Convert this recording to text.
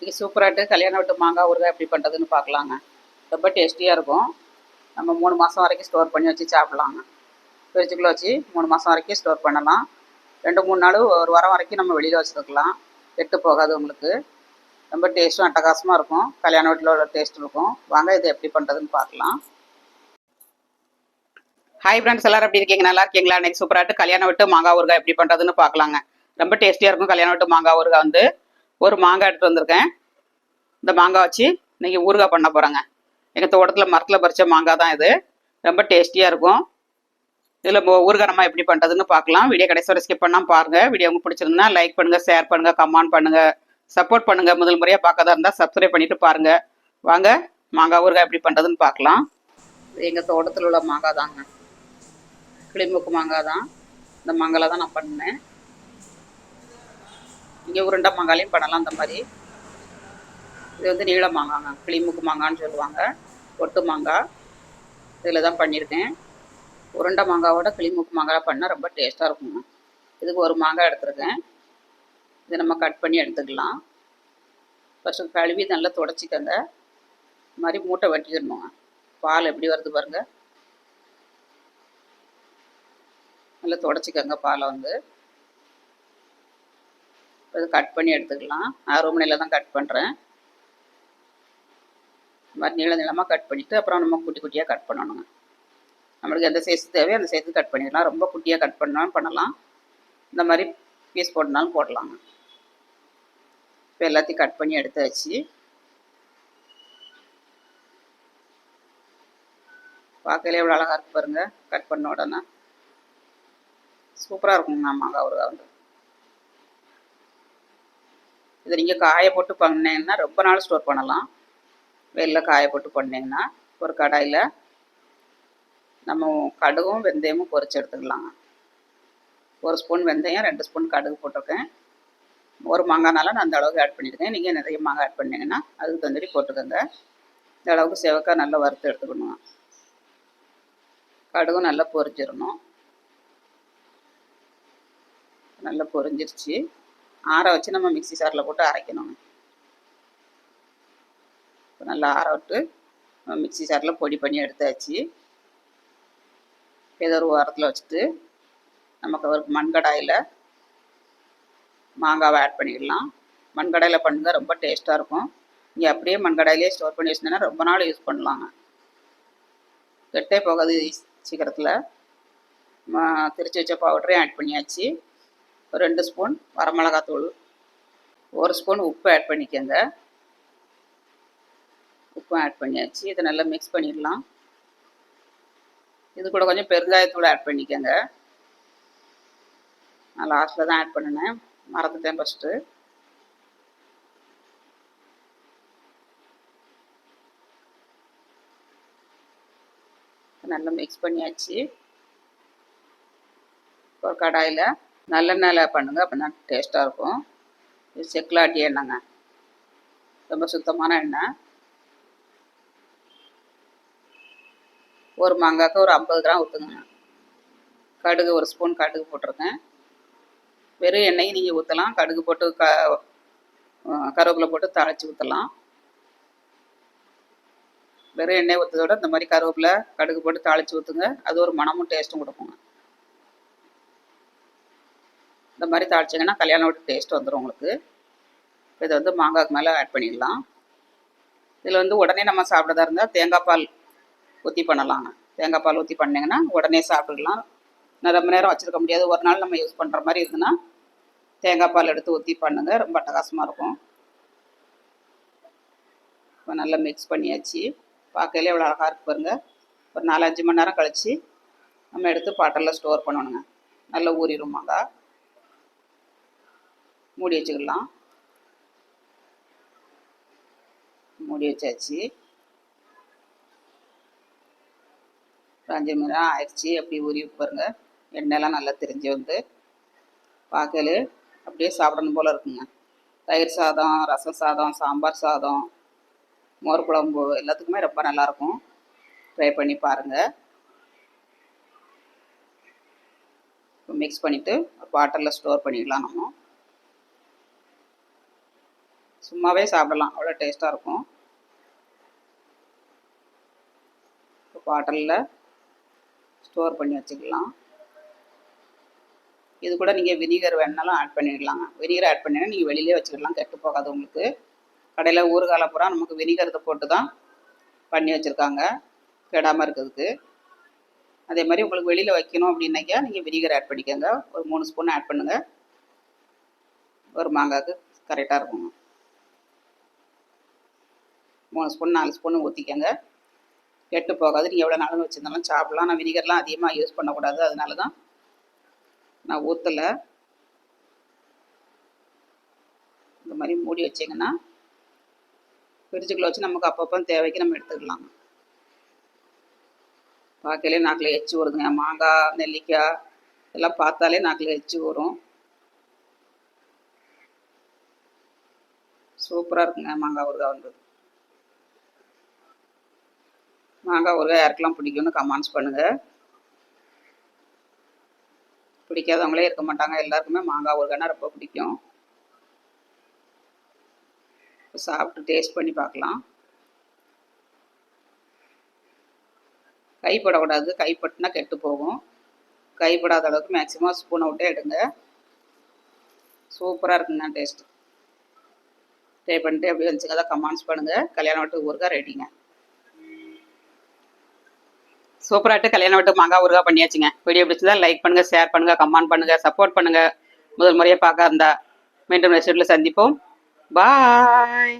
இன்றைக்கி சூப்பராகிட்டு கல்யாணம் விட்டு மாங்காய் ஊறுகாய் எப்படி பண்ணுறதுன்னு பார்க்கலாங்க. ரொம்ப டேஸ்டியாக இருக்கும். நம்ம மூணு மாதம் வரைக்கும் ஸ்டோர் பண்ணி வச்சு சாப்பிட்லாங்க. ஃப்ரிட்ஜுக்குள்ளே வச்சு மூணு மாதம் வரைக்கும் ஸ்டோர் பண்ணலாம். ரெண்டு மூணு நாள் ஒரு வாரம் வரைக்கும் நம்ம வெளியில் வச்சுருக்கலாம். கெட்டு போகாது உங்களுக்கு. ரொம்ப டேஸ்ட்டும் அட்டகாசமாக இருக்கும். கல்யாண வீட்டில் உள்ள டேஸ்ட் இருக்கும். வாங்க இதை எப்படி பண்ணுறதுன்னு பார்க்கலாம். ஹாய் ஃப்ரெண்ட்ஸ் எல்லாரும் எப்படி இருக்கீங்க? நல்லா இருக்கீங்களா? இன்னைக்கு சூப்பராகிட்டு கல்யாணம் விட்டு மாங்காய் ஊறுகாய் எப்படி பண்ணுறதுன்னு பார்க்கலாங்க. ரொம்ப டேஸ்டியாக இருக்கும் கல்யாணம் விட்டு மாங்காய் ஊறுகாய் வந்து. ஒரு மாங்காய் எடுத்துகிட்டு வந்திருக்கேன். இந்த மாங்காய் வச்சு இன்றைக்கி ஊறுகாய் பண்ண போகிறேங்க எங்கள் தோட்டத்தில் மரத்தில் பறித்த மாங்காய் தான் இது. ரொம்ப டேஸ்டியாக இருக்கும். இதில் ஊறுகாய் நம்ம எப்படி பண்ணுறதுன்னு பார்க்கலாம். வீடியோ கடைசி வரை ஸ்கிப் பண்ணால் பாருங்கள் வீடியோ உங்களுக்கு பிடிச்சிருந்தா லைக் பண்ணுங்கள் ஷேர் பண்ணுங்கள் கமெண்ட் பண்ணுங்கள் சப்போர்ட் பண்ணுங்கள் முதல் முறையாக பார்க்கறதா இருந்தால் சப்ஸ்கிரைப் பண்ணிட்டு பாருங்கள் வாங்க மாங்காய் ஊறுகாய் எப்படி பண்ணுறதுன்னு பார்க்கலாம். எங்கள் தோட்டத்தில் உள்ள மாங்காய் தாங்க கிளிமுக்கு மாங்காய் தான் இந்த மாங்காயில் தான் நான் பண்ணேன். இங்கே உருண்டை மாங்காலையும் பண்ணலாம் அந்த மாதிரி. இது வந்து நீள மாங்காங்க கிளிமுக்கு மாங்கான்னு சொல்லுவாங்க. ஒட்டு மாங்காய். இதில் தான் பண்ணியிருக்கேன். உருண்டை மாங்காவோட கிளிமுக்கு மாங்காய் பண்ணால் ரொம்ப டேஸ்ட்டாக இருக்குங்க இதுக்கு ஒரு மாங்காய் எடுத்துருக்கேன். இதை நம்ம கட் பண்ணி எடுத்துக்கலாம். ஃபஸ்ட்டு கழுவி நல்லா தொடச்சிக்கங்க. இது மாதிரி மூட்டை வெட்டிக்கிடணுங்க பால் எப்படி வருது பாருங்கள் நல்லா தொடச்சிக்கங்க பாலை வந்து. இது கட் பண்ணி எடுத்துக்கலாம். அருமனையில் தான் கட் பண்ணுறேன் இந்த மாதிரி நீள நீளமாக கட் பண்ணிவிட்டு அப்புறம் நம்ம குட்டி குட்டியாக கட் பண்ணணுங்க நம்மளுக்கு எந்த சைஸ் தேவையோ அந்த சைஸு கட் பண்ணிடலாம். ரொம்ப குட்டியாக கட் பண்ணாலும் பண்ணலாம். இந்த மாதிரி பீஸ் போட்டுனாலும் போடலாங்க இப்போ எல்லாத்தையும் கட் பண்ணி எடுத்தாச்சு. பார்க்கல எவ்வளோ அழகாக இருக்கு பாருங்க. கட் பண்ண உடனே. சூப்பராக இருக்குங்க மாங்காய் ஊறுகாய் வந்து இதை நீங்கள் காய போட்டு பண்ணீங்கன்னா ரொம்ப நாள் ஸ்டோர் பண்ணலாம். வெளில காய போட்டு பண்ணீங்கன்னா ஒரு கடாயில் நம்ம கடுகும் வெந்தயமும் பொறிச்சு எடுத்துக்கலாங்க ஒரு ஸ்பூன் வெந்தயம் ரெண்டு ஸ்பூன் கடுகு போட்டிருக்கேன். ஒரு மாங்காய்னால நான் அந்த அளவுக்கு ஆட் பண்ணியிருக்கேன். நீங்கள் நிறைய மாங்காய் ஆட் பண்ணிங்கன்னா அதுக்கு தந்தடி போட்டுக்கோங்க. இந்த அளவுக்கு செவக்காய் நல்லா வறுத்து எடுத்துக்கணும். கடுகும் நல்லா பொரிஞ்சிடணும். நல்லா பொரிஞ்சிருச்சு. ஆற வச்சு நம்ம மிக்சி சாரில் போட்டு அரைக்கணும் இப்போ நல்லா ஆற விட்டு மிக்சி மிக்ஸி சாரில் பொடி பண்ணி எடுத்தாச்சு. ஏதோ ஒரு வாரத்தில் வச்சுட்டு நமக்கு ஒரு மண்கடாயில் மாங்காவை ஆட் பண்ணிடலாம். மண்கடாயில் பண்ணுங்க ரொம்ப டேஸ்ட்டாக இருக்கும். நீங்கள் அப்படியே மண்கடாயிலே ஸ்டோர் பண்ணி வச்சுருந்தேன்னா ரொம்ப நாள் யூஸ் பண்ணலாங்க. கெட்டே போகாது சீக்கிரத்தில். திருச்சி வச்ச பவுடரையும் ஆட் பண்ணியாச்சு. ஒரு ரெண்டு ஸ்பூன் வரமிளகாத்தூள் ஒரு ஸ்பூன் உப்பு ஆட் பண்ணிக்கோங்க. உப்பும் ஆட் பண்ணியாச்சு. இதை நல்லா மிக்ஸ் பண்ணிடலாம். இது கூட கொஞ்சம் பெருங்காயத்தூள் ஆட் பண்ணிக்கோங்க. நான் லாஸ்ட்டில் தான் ஆட் பண்ணினேன். மறந்துட்டேன் ஃபஸ்ட்டு நல்லா மிக்ஸ் பண்ணியாச்சு. ஒரு கடாயில் நல்லெண்ணெயில் பண்ணுங்கள் அப்படின்னா டேஸ்ட்டாக இருக்கும். இது செக்குலாட்டி எண்ணெய்ங்க. ரொம்ப சுத்தமான எண்ணெய். ஒரு மாங்காய்க்கு ஒரு ஐம்பது கிராம் ஊற்றுங்க கடுகு ஒரு ஸ்பூன் கடுகு போட்டிருக்கேன். வெறும் எண்ணெயும் நீங்கள் ஊற்றலாம் கடுகு போட்டு க கருவேப்பிலை போட்டு தாளித்து ஊற்றலாம் வெறும் எண்ணெய் ஊற்றதோட இந்த மாதிரி கருவேப்பிலை கடுகு போட்டு தாளித்து ஊற்றுங்க அது ஒரு மனமும் டேஸ்ட்டும் கொடுக்குங்க. இந்த மாதிரி தாளிச்சிங்கன்னா கல்யாணம் விட்டு டேஸ்ட் வந்துடும் உங்களுக்கு. இதை வந்து மாங்காய்க்கு மேலே ஆட் பண்ணிடலாம். இதில் வந்து உடனே நம்ம சாப்பிட்றதா இருந்தால் தேங்காய் பால் ஊற்றி பண்ணலாங்க தேங்காய் பால் ஊற்றி பண்ணிங்கன்னா உடனே சாப்பிடலாம். நான் ரொம்ப நேரம் வச்சுருக்க முடியாது. ஒரு நாள் நம்ம யூஸ் பண்ணுற மாதிரி இருந்துன்னா தேங்காய் பால் எடுத்து ஊற்றி பண்ணுங்கள் ரொம்ப அட்டகாசமாக இருக்கும். இப்போ நல்லா மிக்ஸ் பண்ணியாச்சு. பார்க்கல எவ்வளோ அழகாக இருக்கு பாருங்கள் ஒரு நாலஞ்சு மணி நேரம் கழித்து நம்ம எடுத்து பாட்டெல்லாம் ஸ்டோர் பண்ணணுங்க. நல்லா ஊறிடுமாங்க மூடி வச்சுக்கலாம். மூடி வச்சாச்சு. அஞ்சு மணி ஆயிடுச்சு. அப்படி உரி பாருங்க. எண்ணெயெல்லாம் நல்லா தெரிஞ்சு வந்து. பார்க்கல அப்படியே சாப்பிடணும் போல் இருக்குங்க. தயிர் சாதம் ரசம் சாதம் சாம்பார் சாதம் மோர் குழம்பு எல்லாத்துக்குமே ரொம்ப நல்லாயிருக்கும் ட்ரை பண்ணி பாருங்கள் மிக்ஸ் பண்ணிவிட்டு பாட்டிலில் ஸ்டோர் பண்ணிக்கலாம் நம்ம. சும்மாவே சாப்பிடலாம். அவ்வளோ டேஸ்ட்டாக இருக்கும். பாட்டிலில் ஸ்டோர் பண்ணி வச்சுக்கலாம். இது கூட நீங்கள் வினிகர் வேணாலும் ஆட் பண்ணிடலாங்க வினிகர் ஆட் பண்ணினா நீங்கள் வெளியிலே வச்சுக்கலாம். கெட்டு போகாது உங்களுக்கு. கடையில் ஊறுகால பூரா நமக்கு வினிகரத்தை போட்டு தான் பண்ணி வச்சுருக்காங்க. கெடாமல் இருக்கிறதுக்கு. அதே மாதிரி உங்களுக்கு வெளியில் வைக்கணும் அப்படின்னாக்கா நீங்கள் வினிகர் ஆட் பண்ணிக்கோங்க. ஒரு மூணு ஸ்பூன் ஆட் பண்ணுங்கள் ஒரு மாங்காய்க்கு கரெக்டாக இருக்குங்க மூணு ஸ்பூன் நாலு ஸ்பூன் ஊற்றிக்கங்க கெட்டு போகாது. நீங்கள் எவ்வளோ நாளும் வச்சுருந்தாலும் சாப்பிடலாம். நான் வினிகர்லாம் அதிகமாக யூஸ் பண்ணக்கூடாது. அதனால தான் நான் ஊற்றலை இந்த மாதிரி மூடி வச்சிங்கன்னா ஃப்ரிட்ஜுக்குள்ளே வச்சு நமக்கு அப்பப்போ தேவைக்கு நம்ம எடுத்துக்கலாம். பார்க்கலே நாக்கில் எச்சு வருதுங்க மாங்காய் நெல்லிக்காய் இதெல்லாம் பார்த்தாலே நாக்கில் எச்சு வரும் சூப்பராக இருக்குங்க மாங்காய் ஊறுகாய் வந்தது மாங்காய் ஊறுகாய் யாருக்கெல்லாம் பிடிக்கும்னு கமெண்ட்ஸ் பண்ணுங்கள் பிடிக்காதவங்களே இருக்க மாட்டாங்க எல்லாருக்குமே மாங்காய் ஊறுகாய்னா ரொம்ப பிடிக்கும். சாப்பிட்டு டேஸ்ட் பண்ணி பார்க்கலாம். கைப்படக்கூடாது கைப்பட்டுனா கெட்டு போகும். கைப்படாத அளவுக்கு மேக்ஸிமம் ஸ்பூனை விட்டே எடுங்க. சூப்பராக இருக்குங்க டேஸ்ட் ட்ரை பண்ணிட்டு எப்படி வந்துச்சுங்க கமெண்ட்ஸ் பண்ணுங்கள் கல்யாணம் வீட்டு ஊருக்காக ரெடிங்க சூப்பராகிட்டு கல்யாணம் விட்டு மாங்காய் ஊறுகாய் பண்ணியாச்சுங்க. வீடியோ பிடிச்சதா லைக் பண்ணுங்க ஷேர் பண்ணுங்க கமெண்ட் பண்ணுங்க சப்போர்ட் பண்ணுங்க. முதல் முறையாக பார்க்க இருந்தா மீண்டும் நெக்ஸ்ட் சந்திப்போம். பாய்